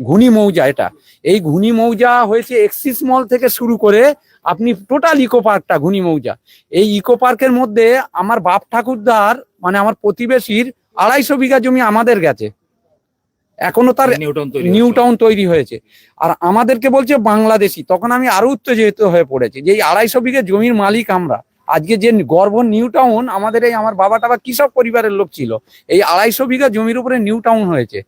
ঘুনি মৌজা এটা। এই ঘুনি মৌজা হয়েছে এক্সিস মল থেকে শুরু করে আপনি টোটাল ইকো পার্কটা ঘুনি মৌজা। এই ইকো পার্কের মধ্যে আমার বাপ ঠাকুরদার মানে আমার প্রতিবেশীর আড়াইশো বিঘা জমি আমাদের গেছে। এখনও তার নিউ টাউন তৈরি হয়েছে। আর আমাদেরকে বলছে বাংলাদেশি। তখন আমি আরও উত্তেজিত হয়ে পড়েছি যে এই আড়াইশো বিঘে জমির মালিক আমরা। আজকে যে গর্ব নিউ টাউন আমাদের এই আমার বাবা টাবা কৃষক পরিবারের লোক ছিল। এই আড়াইশো বিঘা জমির উপরে নিউ টাউন হয়েছে।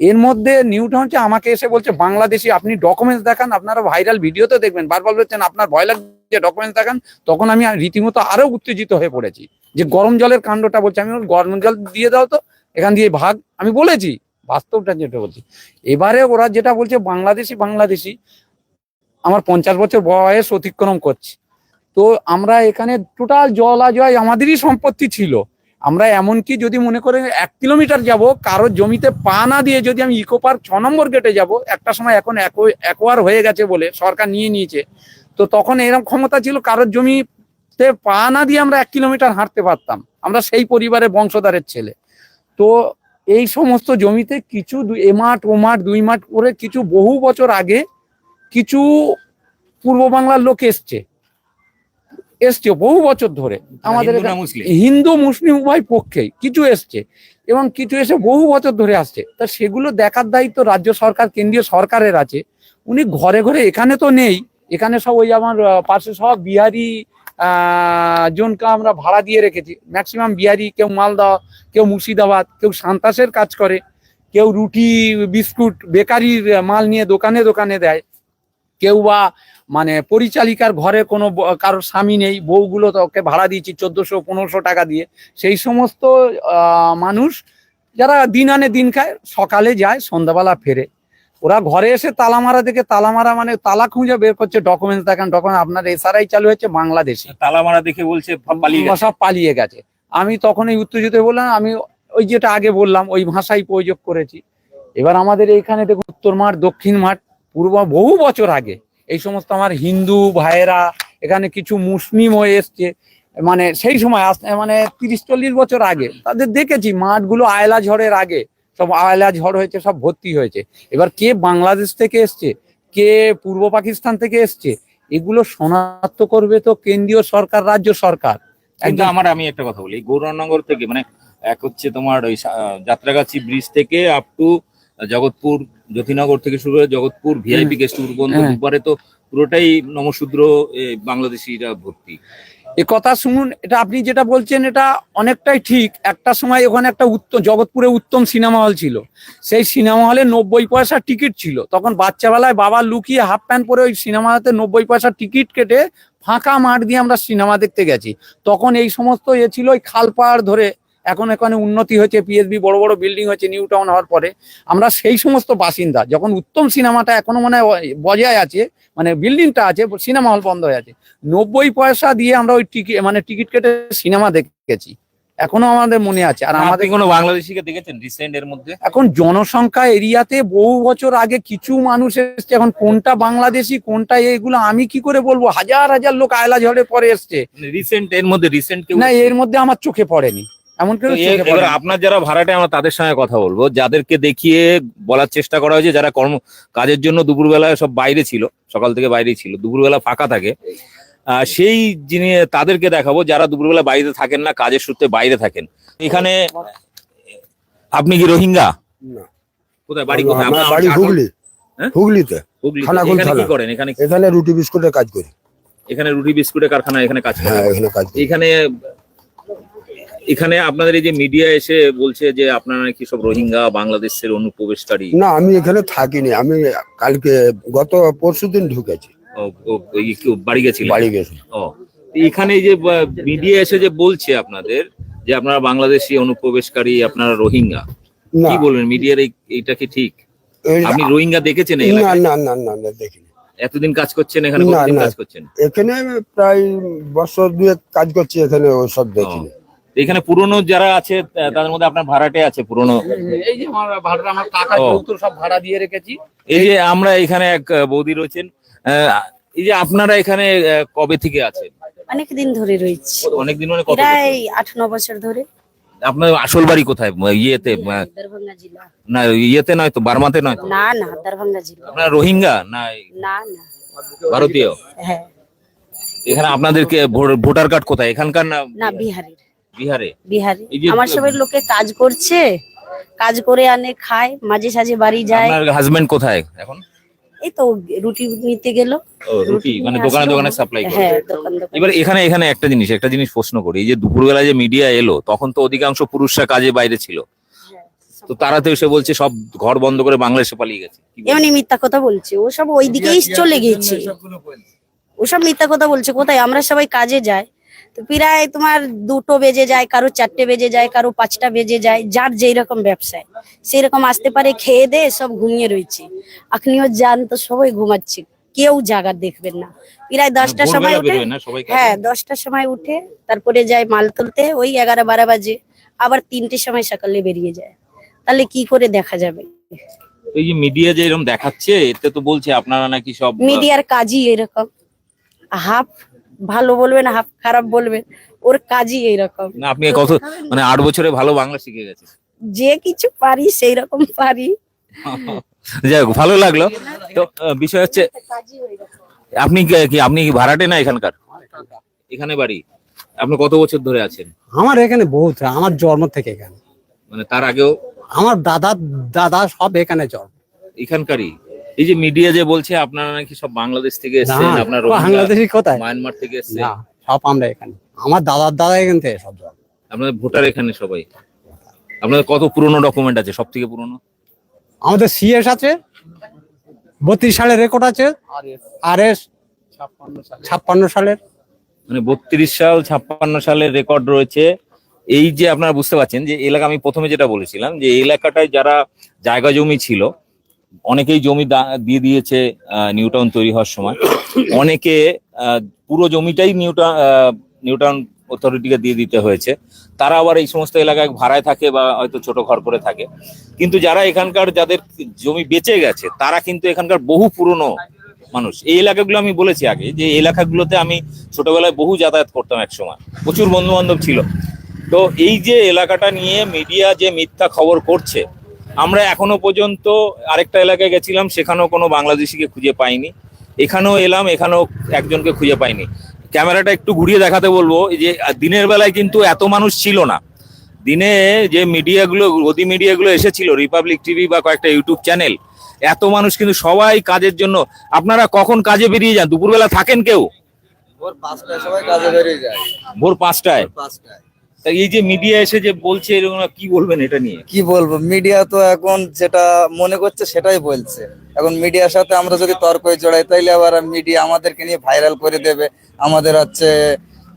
এর মধ্যে নিউ টাউন হচ্ছে, আমাকে এসে বলছে, বাংলাদেশি, আপনি ডকুমেন্টস দেখান, আপনারা ভাইরাল ভিডিওতে দেখবেন। বারবার বলছেন, আপনার ভয় লাগছে ডকুমেন্টস দেখান। তখন আমি রীতিমতো আরও উত্তেজিত হয়ে পড়েছি, যে গরম জলের কাণ্ডটা বলছে, আমি গরম জল দিয়ে দাও তো, এখান দিয়ে ভাগ। আমি বলেছি, বাস্তবটা যেটা বলছি। এবারে ওরা যেটা বলছে, বাংলাদেশি বাংলাদেশি, আমার পঞ্চাশ বছর বয়স অতিক্রম করছে। তো আমরা এখানে টোটাল জলাজয় আমাদেরই সম্পত্তি ছিল। আমরা এমনকি যদি মনে করে এক কিলোমিটার যাব কারোর জমিতে পা না দিয়ে যদি আমি ইকো পার্ক ছ নম্বর গেটে যাব, একটা সময় এখন একোয়ার হয়ে গেছে বলে সরকার নিয়ে নিয়েছে। তো তখন এরকম ক্ষমতা ছিল কারোর জমিতে পা না দিয়ে আমরা এক কিলোমিটার হাঁটতে পারতাম। আমরা সেই পরিবারের বংশধরের ছেলে। তো এই সমস্ত জমিতে কিছু এ মাঠ, ও মাঠ, দুই মাঠ করে কিছু বহু বছর আগে কিছু পূর্ব বাংলার লোক এসছে। এসছে বহু বছর ধরে। আমাদের হিন্দু মুসলিম? উভয় পক্ষেই কিছু এসছে এবং কিছু এসে বহু বছর ধরে আসছে। তা সেগুলো দেখার দায়িত্ব রাজ্য সরকার কেন্দ্রীয় সরকারের আছে। উনি ঘরে ঘরে এখানে তো নেই। এখানে সব ওই আমার পাশে সব বিহারি আহ, জনকে আমরা ভাড়া দিয়ে রেখেছি। ম্যাক্সিমাম বিহারি কেউ মালদা কেউ মুর্শিদাবাদ কেউ সান্তাসের কাজ করে কেউ রুটি বিস্কুট বেকারির মাল নিয়ে দোকানে দোকানে দেয়। কেউ বা মানে পরিচালিকার ঘরে কোনো কারোর স্বামী নেই বউগুলো তো ওকে ভাড়া দিয়েছি চোদ্দশো পনেরোশো টাকা দিয়ে। সেই সমস্ত মানুষ যারা দিন আনে দিন খায় সকালে যায় সন্ধ্যাবেলা ফেরে। ওরা ঘরে এসে তালা মারা দেখে তালা মারা মানে তালা খুঁজে বের করছে ডকুমেন্টস দেখান ডকুমেন্ট আপনার এসআরআই চালু হয়েছে বাংলাদেশে। তালা মারা দেখে বলছে সব পালিয়ে গেছে। আমি তখন এই উত্তেজিত বললাম আমি ওই যেটা আগে বললাম ওই ভাষাই প্রয়োগ করেছি। এবার আমাদের এইখানে দেখুন উত্তর মাঠ দক্ষিণ মাঠ পূর্ব বহু বছর আগে এই সমস্ত আমার হিন্দু ভাইয়েরা এখানে কিছু মুসলিম হয়ে এসছে মানে সেই সময় আস- মানে তিরিশ চল্লিশ বছর আগে তাদের দেখেছি মাঠগুলো আয়লা ঝড়ের আগে সব আয়লা ঝড় হয়েছে সব ভর্তি হয়েছে। এবার কে বাংলাদেশ থেকে এসছে কে পূর্ব পাকিস্তান থেকে এসছে এগুলো শনাক্ত করবে তো কেন্দ্রীয় সরকার রাজ্য সরকার। একদম। আমার আমি একটা কথা বলি গৌরনগর থেকে মানে এক হচ্ছে তোমার ওই যাত্রাগাছি ব্রিজ থেকে আপ টু জগৎপুর জ্যোতিনগর থেকে শুরু করে জগৎপুর ভিআইপি গেস্ট পর্যন্ত হ্যাঁ। দুপারে তো পুরোটাই নমশূদ্র বাংলাদেশিরা ভর্তি। এ কথা শুনুন এটা আপনি যেটা বলছেন এটা অনেকটাই ঠিক। একটা সময় ওখানে একটা উত্তম জগৎপুরে উত্তম সিনেমা হল ছিল। সেই সিনেমা হলে নব্বই পয়সা টিকিট ছিল। তখন বাচ্চাবেলায় বাবা লুকিয়ে হাফ প্যান্ট পরে ওই সিনেমা হতে নব্বই পয়সা টিকিট কেটে ফাঁকা মাঠ দিয়ে আমরা সিনেমা দেখতে গেছি। তখন এই সমস্ত এ ছিল ওই খাল পাড় ধরে এখন এখানে উন্নতি হয়েছে পিএসবি বড় বড় বিল্ডিং হয়েছে নিউ টাউন হওয়ার পরে। আমরা সেই সমস্ত বাসিন্দা যখন উত্তম সিনেমাটা এখনও মানে বজায় আছে মানে বিল্ডিংটা আছে সিনেমা হল বন্ধ হয়ে আছে নব্বই পয়সা দিয়ে আমরা ওই টিকিট মানে টিকিট কেটে সিনেমা দেখেছি। এখনও আমাদের মনে আছে। আর আমাদের কোনো বাংলাদেশিকে দেখেছেন রিসেন্ট এর মধ্যে? এখন জনসংখ্যা এরিয়াতে বহু বছর আগে কিছু মানুষ এসছে এখন কোনটা বাংলাদেশি কোনটা এইগুলো আমি কি করে বলব? হাজার হাজার লোক আয়লা ঝড়ে পরে এসছে। রিসেন্ট এর মধ্যে রিসেন্ট না এর মধ্যে আমার চোখে পড়েনি। এমন এবার আপনার যারা ভাড়াটে আমরা তাদের সঙ্গে কথা বলব। যাদেরকে দেখিয়ে বলার চেষ্টা করা হয়েছে যারা কর্ম কাজের জন্য দুপুরবেলায় সব বাইরে ছিল সকাল থেকে বাইরে ছিল দুপুরবেলা ফাঁকা থাকে আহ, সেই যিনি তাদেরকে দেখাবো যারা দুপুরবেলা বাইরে থাকেন না কাজের সূত্রে বাইরে থাকেন। এখানে আপনি কি রোহিঙ্গা? কোথায়? বাড়ি কোথায়? বাড়ি হুগলি। হ্যাঁ? হুগলিতে। কি করেন? এখানে এখানে রুটি বিস্কুটের কাজ করি। এখানে রুটি বিস্কুটের কারখানা এখানে কাজ হ্যাঁ করেন। এখানে কাজ এখানে এখানে আপনাদের এই যে মিডিয়া এসে বলছে যে আপনারা কি সব রোহিঙ্গা বাংলাদেশের অনুপ্রবেশকারী। না আমি এখানে থাকিনি। আমি কালকে গত পরশুদিন ঢুকেছি। বাড়ি গেছিলেন? বাড়ি গেছি ও এখানে এই যে মিডিয়া এসে যে বলছে আপনাদের যে আপনারা বাংলাদেশি অনুপ্রবেশকারী আপনারা রোহিঙ্গা কি বলবেন? মিডিয়ার এইটা কি ঠিক? আপনি রোহিঙ্গা দেখেছেন না না না না না দেখিনি। এতদিন কাজ করছেন এখানে কাজ করছেন? এখানে প্রায় বছর দুয়েক কাজ করছি এখানে ওসব দেখিনি। এখানে পুরনো যারা আছে হ্যাঁ। তাদের মধ্যে আপনার ভাড়াটে আছে পুরনো। হ্যাঁ, হ্যাঁ, এই যে আমার ভাড়া আমার কাকা সব ভাড়া দিয়ে রেখেছি। এই যে আমরা এখানে এক বৌদি রয়েছেন এই যে আপনারা এখানে কবে থেকে আছেন? অনেক দিন ধরে রয়েছে। অনেক দিন মানে কত এই 8 9 বছর ধরে। আপনার আসল বাড়ি কোথায়? ইয়েতে ইয়ে, দরভঙ্গা জেলা। না ইয়েতে নয় তো বার্মাতে নয় তো? না না দরভঙ্গা জেলা। আপনারা রোহিঙ্গা? না না না। ভারতীয়? হ্যাঁ। এখানে আপনাদেরকে ভোটার কার্ড কোথায়? এখানকার না না বিহারের। বিহারে? বিহারি। আমার সবাই লোকে কাজ করছে কাজ করে আনে খায় মাঝে সাঝে বাড়ি যায়। আপনার হাজবেন্ড কোথায় এখন? এই তো রুটি নিতে গেল। রুটি মানে দোকানে দোকানে সাপ্লাই করে হ্যাঁ এবার এখানে এখানে একটা জিনিস একটা জিনিস প্রশ্ন করি। এই যে দুপুরবেলা যে মিডিয়া এলো তখন তো অধিকাংশ পুরুষরা কাজে বাইরে ছিল। তো তারা তো এসে বলছে সব ঘর বন্ধ করে বাংলাদেশে পালিয়ে গেছে। এমনি মিথ্যা কথা বলছে। ও সব ওই দিকেই চলে গিয়েছে। ওসব মিথ্যা কথা বলছে। কোথায়? আমরা সবাই কাজে যাই। তো প্রায় তোমার দুটো বেজে যায় কারও চারটে বেজে যায় কারও পাঁচটা বেজে যায় যার যেই রকম ব্যবসায়। সেই রকম আসতে পারে খেয়ে দে সব ঘুমিয়ে রয়েছে। এখনিও যান তো সবাই ঘুমাচ্ছে কেউ জাগার দেখবেন না। প্রায় দশটার সময় উঠে হ্যাঁ দশটার সময় উঠে তারপরে যায় মাল তুলতে ওই এগারো বারো বাজে আবার তিনটের সময় সকালে বেরিয়ে যায়। তাহলে কি করে দেখা যাবে? এই যে মিডিয়া যে এরকম দেখাচ্ছে এতে তো বলছে আপনারা নাকি সব মিডিয়ার কাজই এরকম। হাফ ভালো বলবেন হাফ খারাপ বলবেন ওর কাজই এইরকম। না আপনি কত মানে আট বছরে ভালো বাংলা শিখে গেছে। যে কিছু পারি সেই রকম পারি। যাই হোক ভালো লাগল। তো বিষয় হচ্ছে আপনি কি- কি আপনি কি ভাড়াটে না এখানকার? এখানে বাড়ি। আপনি কত বছর ধরে আছেন? আমার এখানে বহুত আমার জন্ম থেকে এখানে। মানে তার আগেও আমার দাদা দাদা সব এখানে জন্ম। এখানকারই? এই যে মিডিয়া যে বলছে আপনারা নাকি সব বাংলাদেশ থেকে এসেছেন আপনার বাংলাদেশি কোথায়? মায়ানমার থেকে এসেছেন। না সব আমরা এখানে। আমার দাদার দাদা এখান থেকে সব আপনাদের ভোটার এখানে সবাই। আপনাদের কত পুরনো ডকুমেন্ট আছে সব থেকে পুরনো? আমাদের সিএস আছে বত্রিশ সালের রেকর্ড আছে আর এস ছাপ্পান্ন সালের। মানে বত্রিশ সাল ছাপ্পান্ন সালের রেকর্ড রয়েছে। এই যে আপনারা বুঝতে পারছেন যে এলাকা আমি প্রথমে যেটা বলেছিলাম যে এলাকাটায় যারা জায়গা জমি ছিল অনেকেই জমি দিয়ে দিয়েছে নিউটাউন তৈরি হওয়ার সময়। অনেকে পুরো জমিটাই নিউটাউন নিউটাউন অথরিটিকে দিয়ে দিতে হয়েছে। তারা আবার এই সমস্ত এলাকায় ভাড়ায় থাকে বা হয়তো ছোট ঘর করে থাকে। কিন্তু যারা এখানকার যাদের জমি বেঁচে গেছে, তারা কিন্তু এখানকার বহু পুরনো মানুষ। এই এলাকাগুলো আমি বলেছি আগে, যে এলাকাগুলোতে আমি ছোটবেলায় বহু যাতায়াত করতাম এক সময়। প্রচুর বন্ধু বান্ধব ছিল। তো এই যে এলাকাটা নিয়ে মিডিয়া যে মিথ্যা খবর করছে আমরা এখনও পর্যন্ত আরেকটা এলাকায় গেছিলাম সেখানেও কোনো বাংলাদেশিকে খুঁজে পাইনি। এখানেও এলাম এখানেও একজনকে খুঁজে পাইনি। ক্যামেরাটা একটু ঘুরিয়ে দেখাতে বলব এই যে দিনের বেলায় কিন্তু এত মানুষ ছিল না। দিনে যে মিডিয়াগুলো গদি মিডিয়াগুলো এসেছিল রিপাবলিক টিভি বা কয়েকটা ইউটিউব চ্যানেল এত মানুষ কিন্তু সবাই কাজের জন্য আপনারা কখন কাজে বেরিয়ে যান? দুপুরবেলা থাকেন কেউ? ভোর পাঁচটায় সবাই কাজে বেরিয়ে যায়। ভোর পাঁচটায়? পাঁচটায়। তা এই যে মিডিয়া এসে যে বলছে এরকম কি বলবেন এটা নিয়ে? কি বলব? মিডিয়া তো এখন যেটা মনে করছে সেটাই বলছে। এখন মিডিয়ার সাথে আমরা যদি তর্কে জড়াই, তাইলে আবার মিডিয়া আমাদেরকে নিয়ে ভাইরাল করে দেবে। আমাদের হচ্ছে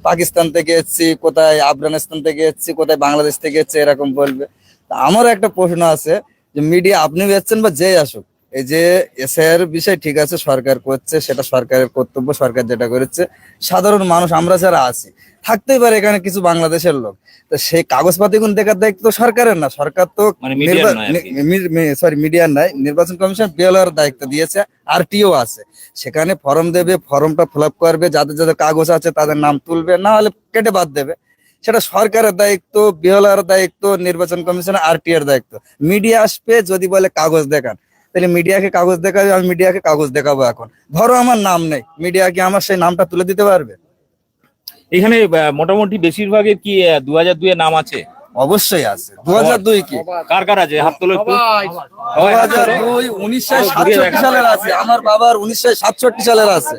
পাকিস্তান থেকে এসেছি, কোথায় আফগানিস্তান থেকে এসেছি, কোথায় বাংলাদেশ থেকে এসেছি, এরকম বলবে। আমারও একটা প্রশ্ন আছে যে মিডিয়া আপনি এসছেন বা যেই আসুক এই যে এসআইয়ের বিষয় ঠিক আছে সরকার করছে সেটা সরকারের কর্তব্য সরকার যেটা করেছে। সাধারণ মানুষ আমরা যারা আছি থাকতেই পারে এখানে কিছু বাংলাদেশের লোক। তো সেই কাগজপাতি গুণ দেখার দায়িত্ব সরকারের না। সরকার তো মানে মিডিয়ার। সরি নাই নির্বাচন কমিশন বিএলআর দায়িত্ব দিয়েছে আরটিও আছে। সেখানে ফর্ম দেবে ফর্মটা ফিল আপ করবে যাদের যাদের কাগজ আছে তাদের নাম তুলবে না হলে কেটে বাদ দেবে। সেটা সরকারের দায়িত্ব বিএলআর দায়িত্ব নির্বাচন কমিশন আরটি এর দায়িত্ব। মিডিয়া আসবে যদি বলে কাগজ দেখান। তাহলে মিডিয়াকে কাগজ দেখাবে আমি মিডিয়াকে কাগজ দেখাবো এখন। ধরো আমার নাম নেই মিডিয়া কি আমার সেই নামটা তুলে দিতে পারবে? এখানে মোটামুটি বেশিরভাগের কি দু হাজার দুই নাম আছে? অবশ্যই আছে। দু হাজার দুই কি? কার কার আছে? হাত তোলো দু হাজার দুই উনিশশো সাতষট্টি সালের আছে। আমার বাবার উনিশশো সাতষট্টি সালের আছে।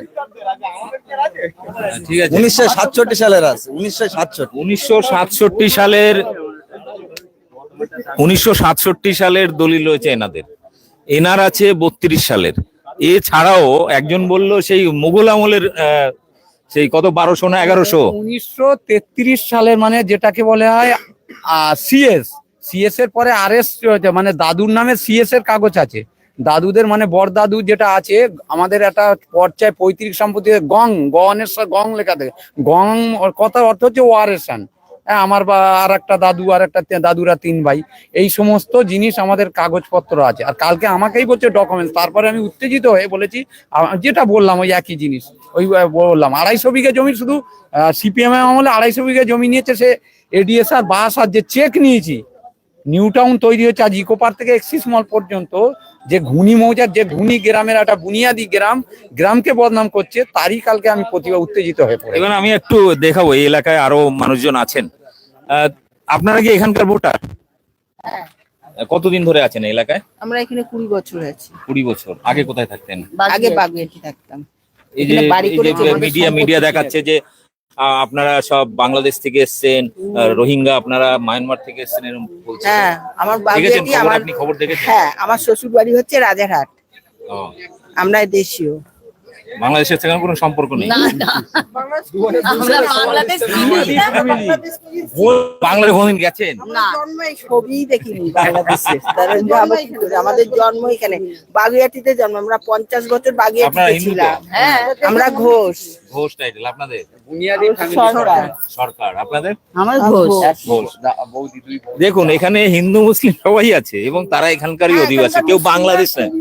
ঠিক আছে। উনিশশো সাতষট্টি সালের আছে। উনিশশো সাতষট্টি। উনিশশো সাতষট্টি সালের উনিশশো সাতষট্টি সালের দলিল রয়েছে এনাদের। এনার আছে বত্রিশ সালের। এছাড়াও একজন বলল সেই মুঘল আমলের সেই কত, বারোশো না এগারোশো? উনিশশো তেত্রিশ সালের মানে যেটাকে বলে হয় সিএস সিএস এর পরে আর এস মানে দাদুর নামে সিএস এর কাগজ আছে। দাদুদের মানে বড় দাদু যেটা আছে, আমাদের একটা পর্যায়ে পৈতৃক সম্পত্তি, গং গনের গং লেখা থাকে। গং কথার অর্থ হচ্ছে ওয়ারেসান হ্যাঁ আমার বা আর একটা দাদু আর একটা দাদুরা তিন ভাই। এই সমস্ত জিনিস আমাদের কাগজপত্র আছে। আর কালকে আমাকেই বলছে ডকুমেন্টস তারপরে আমি উত্তেজিত হয়ে বলেছি যেটা বললাম, ওই একই জিনিস। ওই বললাম, আড়াইশো বিঘা জমি শুধু সিপিএম আমলে আড়াইশো বিঘা জমি নিয়েছে সে এডিএস আর বাস আর যে চেক নিয়েছি, নিউ টাউন তৈরি হচ্ছে আজ ইকোপার থেকে এক্সিস মল পর্যন্ত। যে ঘুনি মৌজার যে ঘুনি গ্রামের একটা বুনিয়াদি গ্রাম গ্রামকে বদনাম করছে তারই কালকে আমি প্রতিভা উত্তেজিত হয়ে পড়ে এবার আমি একটু দেখাবো এই এলাকায় আরও মানুষজন আছেন। আহ, আপনারা কি এখানকার ভোটার? কতদিন ধরে আছেন এলাকায়? আমরা এখানে কুড়ি বছর আছি। কুড়ি বছর। আগে কোথায় থাকতেন? আগে বাগুয়েটি থাকতাম। এই যে মিডিয়া মিডিয়া দেখাচ্ছে যে আপনারা সব বাংলাদেশ থেকে এসছেন রোহিঙ্গা আপনারা মায়ানমার থেকে এসছেন এরকম বলছে হ্যাঁ আমার দেখেছেন খবর আপনি খবর দেখেছেন? হ্যাঁ আমার শ্বশুর বাড়ি হচ্ছে রাজারহাট। আমরা দেশীয়। বাংলাদেশের সেখানে কোনো সম্পর্ক নেই। বাংলাদেশ কোনদিন গেছেন? আমাদের জন্ম এখানে। বাগুয়াটিতে জন্ম। আমরা পঞ্চাশ বছর বাগুয়াটিতে ছিলাম। হ্যাঁ। আমরা ঘোষ। ঘোষ টাইটেল আপনাদের? সরকার। আপনাদের? আমার ঘোষ। ঘোষ। দেখুন এখানে হিন্দু মুসলিম সবাই আছে এবং তারা এখানকারই হ্যাঁ, অধিবাসী। কেউ বাংলাদেশ নয়।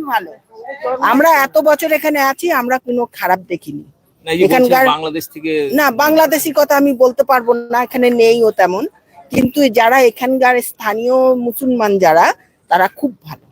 আমরা এত বছর এখানে আছি আমরা কোনো খারাপ দেখিনি। এখানকার- বাংলাদেশ থেকে না বাংলাদেশি কথা আমি বলতে পারব না এখানে নেইও তেমন। কিন্তু যারা এখানকার স্থানীয় মুসলমান যারা তারা খুব ভালো।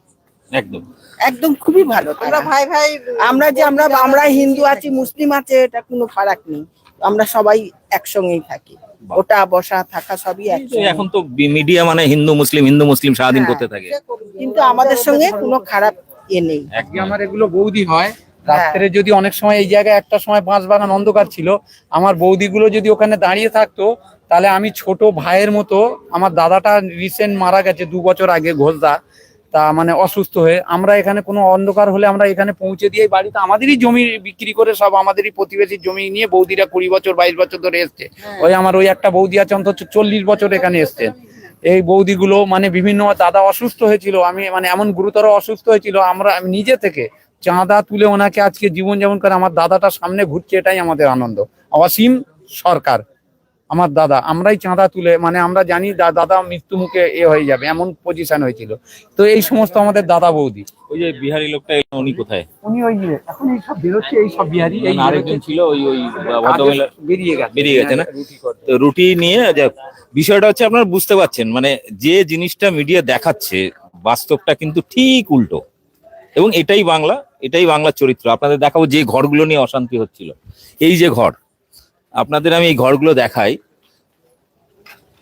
একদম। একদম খুবই ভালো আমরা ভাই ভাই আমরা যে আমরা আমরা হিন্দু আছি মুসলিম আছে এটা কোনো ফারাক নেই। আমরা সবাই একসঙ্গেই থাকি। ওটা বসা থাকা সবই একসঙ্গে। এখন তো মিডিয়া মানে হিন্দু মুসলিম হিন্দু মুসলিম সারাদিন হ্যাঁ। করতে থাকে। কিন্তু আমাদের সঙ্গে কোনো খারাপ এ নেই। আজকে আমার এগুলো বৌদি হয়। রাত্রে যদি অনেক সময় এই জায়গায় একটা সময় বাঁশ বাগান অন্ধকার ছিল আমার বৌদিগুলো যদি ওখানে দাঁড়িয়ে থাকতো তাহলে আমি ছোট ভাইয়ের মতো আমার দাদাটা রিসেন্ট মারা গেছে দু বছর আগে ঘোষদা তা মানে অসুস্থ হয়ে আমরা এখানে কোনো অন্ধকার হলে আমরা এখানে পৌঁছে দিয়ে বাড়িতে আমাদেরই জমি বিক্রি করে সব আমাদেরই প্রতিবেশীর জমি নিয়ে বৌদিরা কুড়ি বছর বাইশ বছর ধরে এসছে। ওই আমার ওই একটা বৌদি আছে অন্তত চল্লিশ বছর এখানে এসছে। এই বৌদিগুলো মানে বিভিন্ন দাদা অসুস্থ হয়েছিল, আমি মানে এমন গুরুতর অসুস্থ হয়েছিল, আমরা আমি নিজে থেকে চাঁদা তুলে ওনাকে আজকে জীবন যেমন করে আমার দাদাটা সামনে ঘুরছে, এটাই আমাদের আনন্দ। অসীম সরকার, আমার দাদা, আমরাই চাঁদা তুলে মানে আমরা জানি দাদা মৃত্যু মুখে এ হয়ে যাবে, এমন পজিশন হয়েছিল। তো এই সমস্ত আমাদের দাদা বৌদি। ওই যে বিহারি লোকটা এলো, উনি কোথায়? উনি ওই যে এখন এই সব বেরোচ্ছে এই সব বিহারি এই আরেকজন ছিল ওই ওই ভদ্রমহিলা বেরিয়ে গেছে। বেরিয়ে গেছে না? রুটি তো রুটি নিয়ে বিষয়টা হচ্ছে আপনারা বুঝতে পারছেন মানে যে জিনিসটা মিডিয়া দেখাচ্ছে বাস্তবটা কিন্তু ঠিক উল্টো। এবং এটাই বাংলা এটাই বাংলার চরিত্র। আপনাদের দেখাবো যে ঘরগুলো নিয়ে অশান্তি হচ্ছিল। এই যে ঘর আপনাদের আমি এই ঘরগুলো দেখাই।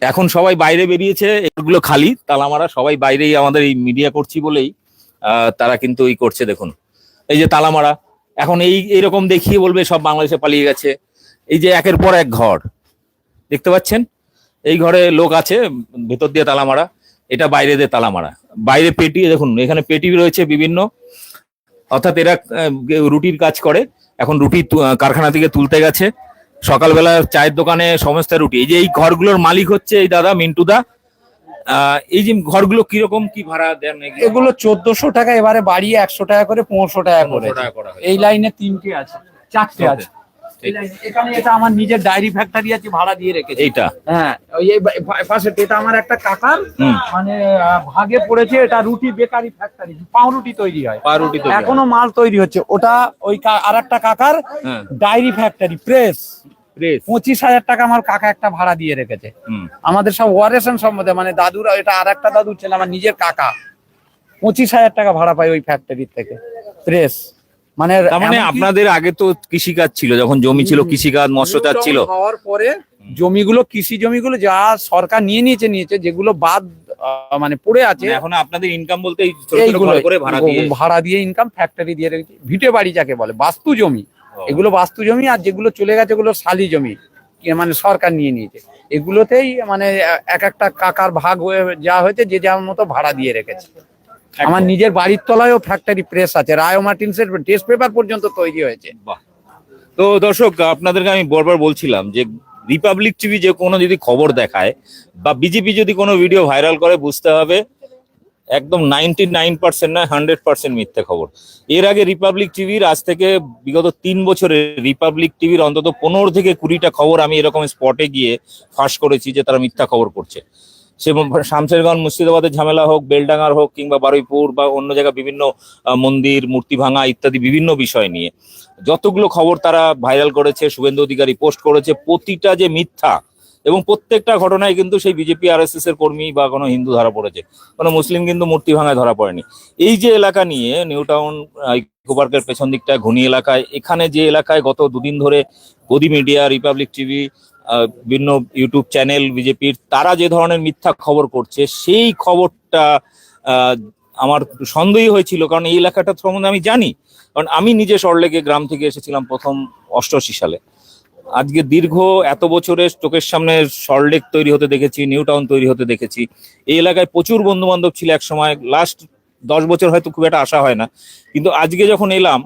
এখন সবাই বাইরে বেরিয়েছে এগুলো খালি তালামারা সবাই বাইরেই আমাদের এই মিডিয়া করছি বলেই। তারা কিন্তু এই করছে, দেখুন। এই যে তালামারা, এখন এই এরকম দেখিয়ে বলবে, সব বাংলাদেশে পালিয়ে গেছে। এই যে একের পর এক ঘর, দেখতে পাচ্ছেন? এই ঘরে লোক আছে, ভেতর দিয়ে তালা মারা এটা বাইরে দিয়ে তালা মারা বাইরে পেটি, দেখুন, এখানে পেটি রয়েছে বিভিন্ন। অর্থাৎ এরা রুটির কাজ করে। এখন রুটি কারখানা থেকে তুলতে গেছে। সকালবেলা চায়ের দোকানে সমস্ত রুটি। এই যে এই ঘরগুলোর মালিক হচ্ছে এই দাদা, মিন্টু দা। এই যে ঘরগুলো কীরকম কি ভাড়া দেন এগুলো? চোদ্দশো টাকা এবারে বাড়িয়ে একশো টাকা করে পনেরোশো টাকা করে। এই লাইনে তিনটে আছে চারটে আছে। এখানে এটা আমার নিজের ডায়েরি ফ্যাক্টরি আছে ভাড়া দিয়ে রেখেছি। এইটা? হ্যাঁ এই পাশে এটা আমার একটা কাকার মানে ভাগে পড়েছে এটা রুটি বেকারি ফ্যাক্টরি পাউরুটি তৈরি হয়। পাউরুটি এখনও মাল তৈরি হচ্ছে। ওটা ওই আর একটা কাকার হ্যাঁ। Diary factory press. পঁচিশ হাজার টাকা আমার কাকা একটা ভাড়া দিয়ে রেখেছে। আমাদের সব ওয়ারেশন সম্বন্ধে মানে দাদুরা এটা আর একটা দাদু ছিল আমার নিজের কাকা। পঁচিশ হাজার টাকা ভাড়া পাই ওই ফ্যাক্টরির থেকে। প্রেস মানে মানে আপনাদের আগে তো কৃষিকাজ ছিল যখন জমি ছিল কৃষিকাজ মৎস্য চাষ ছিল। হওয়ার পরে জমিগুলো কৃষি জমিগুলো যা সরকার নিয়ে নিয়েছে নিয়েছে যেগুলো বাদ মানে পড়ে আছে মানে এখন আপনাদের ইনকাম বলতে করে ভাড়া দিয়ে ভাড়া দিয়ে ইনকাম ফ্যাক্টরি দিয়ে রেখেছি। ভিটে বাড়ি যাকে বলে বাস্তু জমি। এগুলো বাস্তু জমি আর যেগুলো চলে গেছে এগুলো শালি জমি মানে সরকার নিয়ে নিয়েছে। এগুলোতেই মানে এক একটা কাকার ভাগ হয়ে যা হয়েছে যে যার মতো ভাড়া দিয়ে রেখেছে। আমার নিজের বাড়ির তলায়ও ফ্যাক্টরি প্রেস আছে রায় মার্টিনসের টেস্ট পেপার পর্যন্ত তৈরি হয়েছে। তো দর্শক আপনাদেরকে আমি বারবার বলছিলাম যে রিপাবলিক টিভি যে কোনো যদি খবর দেখায় বা বিজেপি যদি কোনো ভিডিও ভাইরাল করে বুঝতে হবে একদম নাইনটি নাইন পার্সেন্ট নয় হান্ড্রেড পার্সেন্ট মিথ্যে খবর। এর আগে রিপাবলিক টিভির, আজ থেকে বিগত তিন বছরে রিপাবলিক টিভির অন্তত পনেরো থেকে কুড়িটা খবর আমি এরকম স্পটে গিয়ে ফাঁস করেছি যে তারা মিথ্যা খবর করছে। সে শামশেরগঞ্জ, মুর্শিদাবাদের ঝামেলা হোক, বেলডাঙ্গার হোক, কিংবা বারুইপুর বা অন্য জায়গা বিভিন্ন মন্দির, মূর্তি ভাঙা ইত্যাদি বিভিন্ন বিষয় নিয়ে যতগুলো খবর তারা ভাইরাল করেছে, শুভেন্দু অধিকারী পোস্ট করেছে, প্রতিটা যে মিথ্যা এবং প্রত্যেকটা ঘটনায় কিন্তু সেই বিজেপি আর এস এর কর্মী বা কোনো হিন্দু ধরা পড়েছে, কোনো মুসলিম কিন্তু মূর্তি ভাঙায় ধরা পড়েনি। এই যে এলাকা নিয়ে নিউ টাউন ইকো পার্কের পেছন দিকটায় ঘনি এলাকায়, এখানে যে এলাকায় গত দুদিন ধরে গদি মিডিয়া রিপাবলিক টিভি বিভিন্ন ইউটিউব চ্যানেল বিজেপির, তারা যে ধরনের মিথ্যা খবর করছে, সেই খবরটা আমার সন্দেহই হয়েছিল, কারণ এই এলাকাটা সম্বন্ধে আমি জানি। কারণ আমি নিজে সরলেগে গ্রাম থেকে এসেছিলাম প্রথম অষ্টআশি সালে। আজকে দীর্ঘ এত বছরের চোখের সামনে সল্টলেক তৈরি হতে দেখেছি নিউ টাউন তৈরি হতে দেখেছি। এই এলাকায় প্রচুর বন্ধু বান্ধব ছিল এক সময় লাস্ট দশ বছর হয়তো খুব একটা আসা হয় না। কিন্তু আজকে যখন এলাম,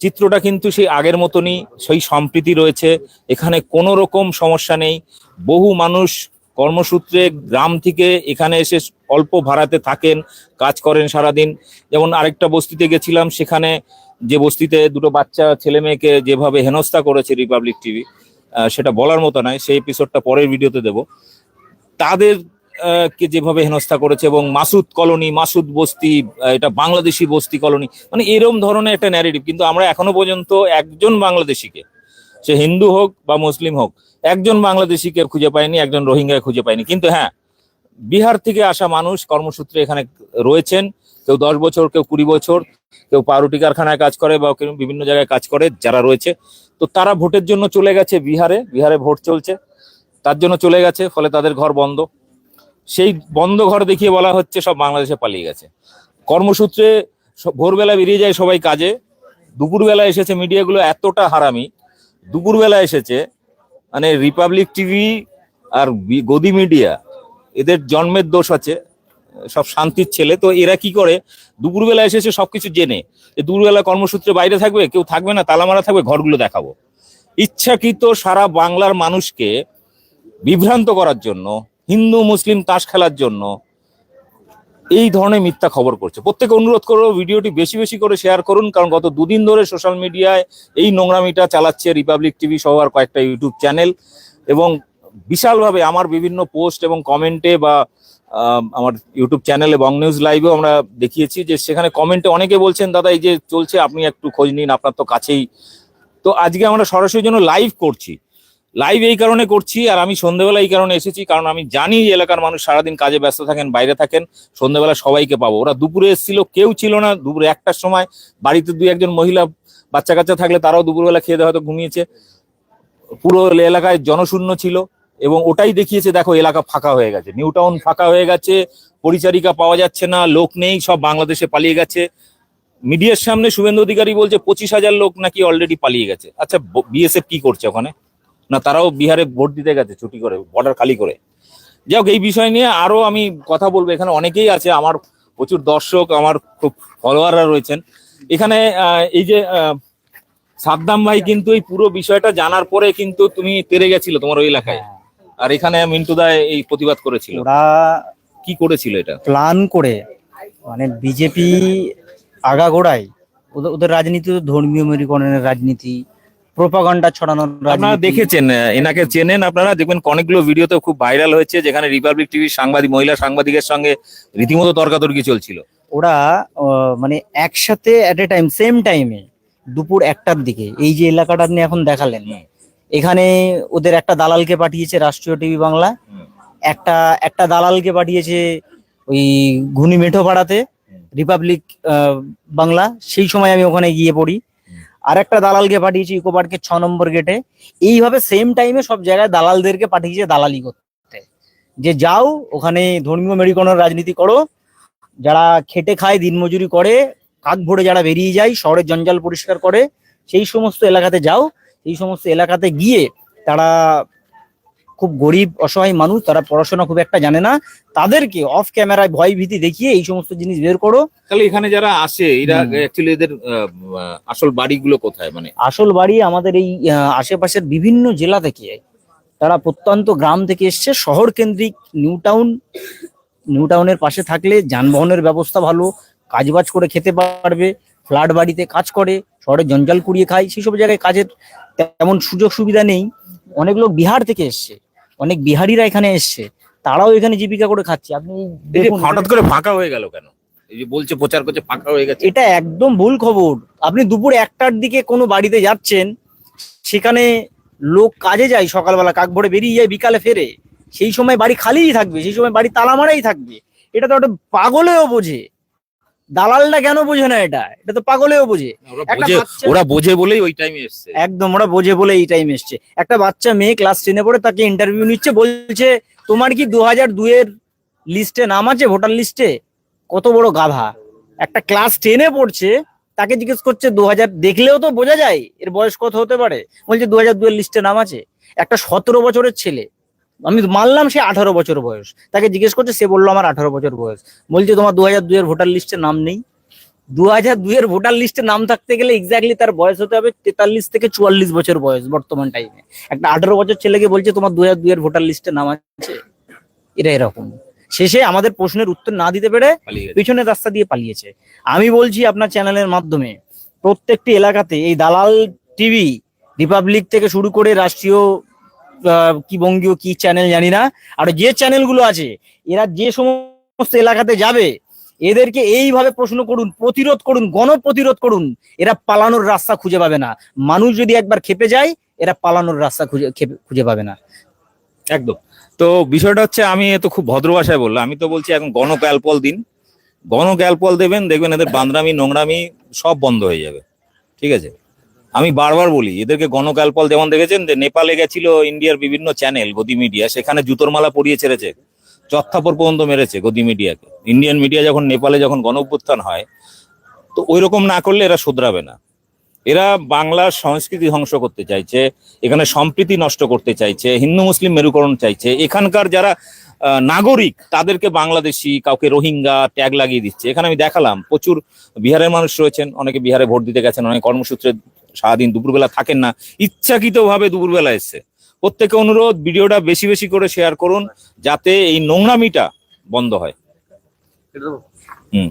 চিত্রটা কিন্তু সেই আগের মতনই, সেই সম্প্রীতি রয়েছে। এখানে কোনো রকম সমস্যা নেই। বহু মানুষ কর্মসূত্রে গ্রাম থেকে এখানে এসে অল্প ভাড়াতে থাকেন, কাজ করেন সারাদিন। যেমন আরেকটা বস্তিতে গেছিলাম, সেখানে যে বস্তিতে দুটো বাচ্চা ছেলে মেয়েকে যেভাবে হেনস্থা করেছে রিপাবলিক টিভি সেটা বলার মতো নয়। সেই এপিসোডটা পরের ভিডিওতে দেব। তাদের কে যেভাবে হেনস্থা করেছে এবং মাসুদ কলোনি, মাসুদ বস্তি এটা বাংলাদেশি বস্তি কলোনি মানে এরম ধরনের একটা ন্যারেটিভ কিন্তু আমরা এখনও পর্যন্ত একজন বাংলাদেশিকে, সে হিন্দু হোক বা মুসলিম হোক, একজন বাংলাদেশিকে খুঁজে পায়নি একজন রোহিঙ্গা খুঁজে পায়নি কিন্তু হ্যাঁ বিহার থেকে আসা মানুষ কর্মসূত্রে এখানে রয়েছেন। কেউ দশ বছর, কেউ কুড়ি বছর। কেউ পাউরুটি কারখানায় কাজ করে বা বিভিন্ন জায়গায় কাজ করে যারা রয়েছে, তো তারা ভোটের জন্য চলে গেছে বিহারে। বিহারে ভোট চলছে। তার জন্য চলে গেছে, ফলে তাদের ঘর বন্ধ। সেই বন্ধ ঘর দেখিয়ে বলা হচ্ছে সব বাংলাদেশে পালিয়ে গেছে। কর্মসূত্রে ভোরবেলা বেরিয়ে যায় সবাই কাজে। দুপুরবেলা এসেছে মিডিয়াগুলো এতটা হারামি। দুপুরবেলা এসেছে মানে রিপাবলিক টিভি আর গদি মিডিয়া এদের জন্মের দোষ আছে। সব শান্তির ছেলে। তো এরা কি করে? দুপুরবেলা এসেছে সবকিছু জেনে যে দুপুরবেলা কর্মসূত্রে বাইরে থাকবে, কেউ থাকবে না তালা মারা থাকবে, ঘরগুলো দেখাবো। ইচ্ছাকৃত সারা বাংলার মানুষকে বিভ্রান্ত করার জন্য, হিন্দু, মুসলিম, তাস খেলার জন্য এই ধরনের মিথ্যা খবর করছে। প্রত্যেকে অনুরোধ করব ভিডিওটি বেশি বেশি করে শেয়ার করুন, কারণ গত দুদিন ধরে সোশ্যাল মিডিয়ায় এই নোংরামিটা চালাচ্ছে রিপাবলিক টিভি সহ আর কয়েকটা ইউটিউব চ্যানেল এবং বিশালভাবে আমার বিভিন্ন পোস্ট এবং কমেন্টে বা আমার ইউটিউব চ্যানেলে বং নিউজ লাইভেও আমরা দেখিয়েছি যে সেখানে কমেন্টে অনেকে বলছেন, দাদা, এই যে চলছে, আপনি একটু খোঁজ নিন, আপনার তো কাছেই। তো আজকে আমরা সরাসরি জন্য লাইভ করছি। লাইভ এই কারণে করছি আর আমি সন্ধ্যেবেলা এই কারণে এসেছি কারণ আমি জানি এলাকার মানুষ সারাদিন কাজে ব্যস্ত থাকেন, বাইরে থাকেন সন্ধ্যেবেলা সবাইকে পাবো। ওরা দুপুরে এসেছিল, কেউ ছিল না, দুপুরে একটার সময়, বাড়িতে দুই একজন মহিলা বাচ্চা কাচ্চা থাকলে তারাও দুপুরবেলা খেয়ে দেওয়া হয়তো ঘুমিয়েছে। পুরো এলাকায় জনশূন্য ছিল। এবং ওটাই দেখিয়েছে, দেখো, এলাকা ফাঁকা হয়ে গেছে। নিউ টাউন ফাঁকা হয়ে গেছে, পরিচারিকা পাওয়া যাচ্ছে না, লোক নেই, সব বাংলাদেশে পালিয়ে গেছে। মিডিয়ার সামনে শুভেন্দু অধিকারী বলছে, পঁচিশ হাজার লোক নাকি অলরেডি পালিয়ে গেছে। আচ্ছা বিএসএফ কি করছে ওখানে? না, তারাও বিহারে ভোট দিতে গেছে, ছুটি করে বর্ডার খালি করে। যাই হোক, এই বিষয় নিয়ে আরও আমি কথা বলব। এখানে অনেকেই আছে, আমার প্রচুর দর্শক, আমার খুব ফলোয়াররা রয়েছেন। এখানে এই যে সাদ্দাম ভাই কিন্তু এই পুরো বিষয়টা জানার পরে কিন্তু তুমি তেরে গেছিল তোমার ওই এলাকায়। আর এখানে মিন্টু দা এই প্রতিবাদ করেছিল। ওরা কি করেছিল এটা? প্ল্যান করে মানে বিজেপি আগাগোড়াই ওদের ওদের রাজনীতি তো ধর্মীয় মেরুকরণের রাজনীতি প্রোপাগান্ডা ছড়ানোর আপনারা দেখেছেন এনাকে চেনেন আপনারা দেখবেন অনেকগুলো ভিডিওতে খুব ভাইরাল হয়েছে যেখানে রিপাবলিক টিভির সাংবাদিক মহিলা সাংবাদিকের সঙ্গে রীতিমতো তর্কাতর্কি চলছিল। ওরা মানে একসাথে এট এ টাইম সেম টাইমে দুপুর একটার দিকে এই যে এলাকাটা আপনি এখন দেখালেন এখানে ওদের একটা দালালকে পাঠিয়েছে রাষ্ট্রীয় টিভি বাংলা। একটা একটা দালালকে পাঠিয়েছে ওই ঘুনি মেঠো পাড়াতে রিপাবলিক বাংলা। সেই সময় আমি ওখানে গিয়ে পড়ি। আর একটা দালালকে পাঠিয়েছি ইকো পার্কের ছ নম্বর গেটে। এইভাবে সেম টাইমে সব জায়গায় দালালদেরকে পাঠিয়েছে দালালি করতে। যে যাও, ওখানে ধর্মীয় মেরুকরণের রাজনীতি করো। যারা খেটে খায় দিনমজুরি করে, কাক ভরে যারা বেরিয়ে যায়, শহরের জঞ্জাল পরিষ্কার করে, সেই সমস্ত এলাকাতে যাও। সেই সমস্ত এলাকাতে গিয়ে তারা খুব গরিব অসহায় মানুষ তারা পড়াশোনা খুব একটা জানে না। তাদেরকে অফ ক্যামেরায় ভয় ভীতি দেখিয়ে এই সমস্ত জিনিস বের করো। তাহলে এখানে যারা আসে এরা। অ্যাকচুয়ালি এদের আসল বাড়িগুলো কোথায় মানে? আসল বাড়ি আমাদের এই আশেপাশের বিভিন্ন জেলা থেকে। তারা প্রত্যন্ত গ্রাম থেকে এসছে। শহর কেন্দ্রিক নিউ টাউন নিউ টাউনের পাশে থাকলে যানবাহনের ব্যবস্থা ভালো। কাজবাজ করে খেতে পারবে। ফ্ল্যাট বাড়িতে কাজ করে। শহরে জঞ্জাল কুড়িয়ে খায় সেই সব জায়গায় কাজের তেমন সুযোগ সুবিধা নেই। অনেক লোক বিহার থেকে এসছে অনেক বিহারিরা এখানে এসছে তারাও এখানে জীবিকা করে খাচ্ছে। আপনি হঠাৎ করে ফাঁকা হয়ে গেল কেন? এই যে বলছে প্রচার করছে ফাঁকা হয়ে গেছে। এটা একদম ভুল খবর। আপনি দুপুর একটার দিকে কোনো বাড়িতে যাচ্ছেন সেখানে লোক কাজে যায় সকালবেলা কাক ভোরে বেরিয়ে যায় বিকালে ফেরে। সেই সময় বাড়ি খালিই থাকবে সেই সময় বাড়ি তালা মারাই থাকবে। এটা তো একটা পাগলেও বোঝে। দালালটা কেন বোঝে না এটা? এটা তো পাগলেও বোঝে। ওরা বোঝে বলেই ওই টাইমে এসছে। একদম ওরা বোঝে বলে এই টাইম এসছে। একটা বাচ্চা মেয়ে ক্লাস টেনে পড়ে তাকে ইন্টারভিউ নিচ্ছে বলছে তোমার কি দু হাজার দুয়ের লিস্টে নাম আছে ভোটার লিস্টে কত বড় গাধা। একটা ক্লাস টেনে পড়ছে তাকে জিজ্ঞেস করছে দু হাজার দেখলেও তো বোঝা যায় এর বয়স কত হতে পারে? বলছে দু হাজার দুয়ের লিস্টে নাম আছে। একটা সতেরো বছরের ছেলে আমি মানলাম সে আঠারো বছর বয়স। তাকে জিজ্ঞেস করছে সে বলল আমার আঠারো বছর বয়স। বলছে তোমার দু হাজার দুয়ের ভোটার লিস্টে নাম নেই? দু হাজার দুইয়ের ভোটার লিস্টে নাম থাকতে গেলে এক্স্যাক্টলি তার বয়স হতে হবে তেতাল্লিশ থেকে চুয়াল্লিশ বছর বয়স বর্তমান টাইমে একটা আঠারো বছর ছেলেকে বলছে তোমার দু হাজার দুইয়ের ভোটার লিস্টে নাম আছে? এটা এরকম। শেষে আমাদের প্রশ্নের উত্তর না দিতে পেরে। পিছনের রাস্তা দিয়ে পালিয়েছে। আমি বলছি আপনার চ্যানেলের মাধ্যমে প্রত্যেকটি এলাকাতে এই দালাল টিভি রিপাবলিক থেকে শুরু করে রাষ্ট্রীয় কি বঙ্গীয়, কি চ্যানেল জানি না। আর যে চ্যানেলগুলো আছে, এরা যে সমস্ত এলাকাতে যাবে, এদেরকে এইভাবে প্রশ্ন করুন, প্রতিরোধ করুন, গণপ্রতিরোধ করুন, এরা পালানোর রাস্তা খুঁজে পাবে না। মানুষ যদি একবার খেপে যায়, এরা পালানোর রাস্তা খুঁজে খুঁজে পাবে না। একদম। তো বিষয়টা হচ্ছে, আমি তো খুব ভদ্র ভাষায় বললাম। আমি তো বলছি, এখন গণ ক্যালপল দিন। গণ ক্যালপল দেবেন, দেখবেন এদের বান্দরামি নোংরামি সব বন্ধ হয়ে যাবে। ঠিক আছে? আমি বারবার বলি, এদেরকে গণ ক্যালপল যেমন দেখেছেন, যে নেপালে গেছিল ইন্ডিয়ার বিভিন্ন চ্যানেল গদি মিডিয়া সেখানে জুতোর মালা পরিয়ে ছেড়েছে, চত্থাপর পর্যন্ত মেরেছে গদি মিডিয়াকে ইন্ডিয়ান মিডিয়া যখন নেপালে যখন গণ হয়, তো ওই রকম না করলে এরা শুধরাবে না। এরা বাংলার সংস্কৃতি ধ্বংস করতে চাইছে, এখানে সম্প্রীতি নষ্ট করতে চাইছে, হিন্দু মুসলিম মেরুকরণ চাইছে। এখানকার যারা নাগরিক, তাদেরকে বাংলাদেশি, কাউকে রোহিঙ্গা ট্যাগ লাগিয়ে দিচ্ছে। এখানে আমি দেখালাম, প্রচুর বিহারের মানুষ রয়েছেন, অনেকে বিহারে ভোট দিতে গেছেন, অনেক কর্মসূত্রে সারাদিন দুপুরবেলা থাকেন না ইচ্ছাকৃতভাবে দুপুরবেলা এসছে প্রত্যেকে অনুরোধ ভিডিওটা বেশি বেশি করে শেয়ার করুন যাতে এই নোংরামিটা বন্ধ হয়। হুম।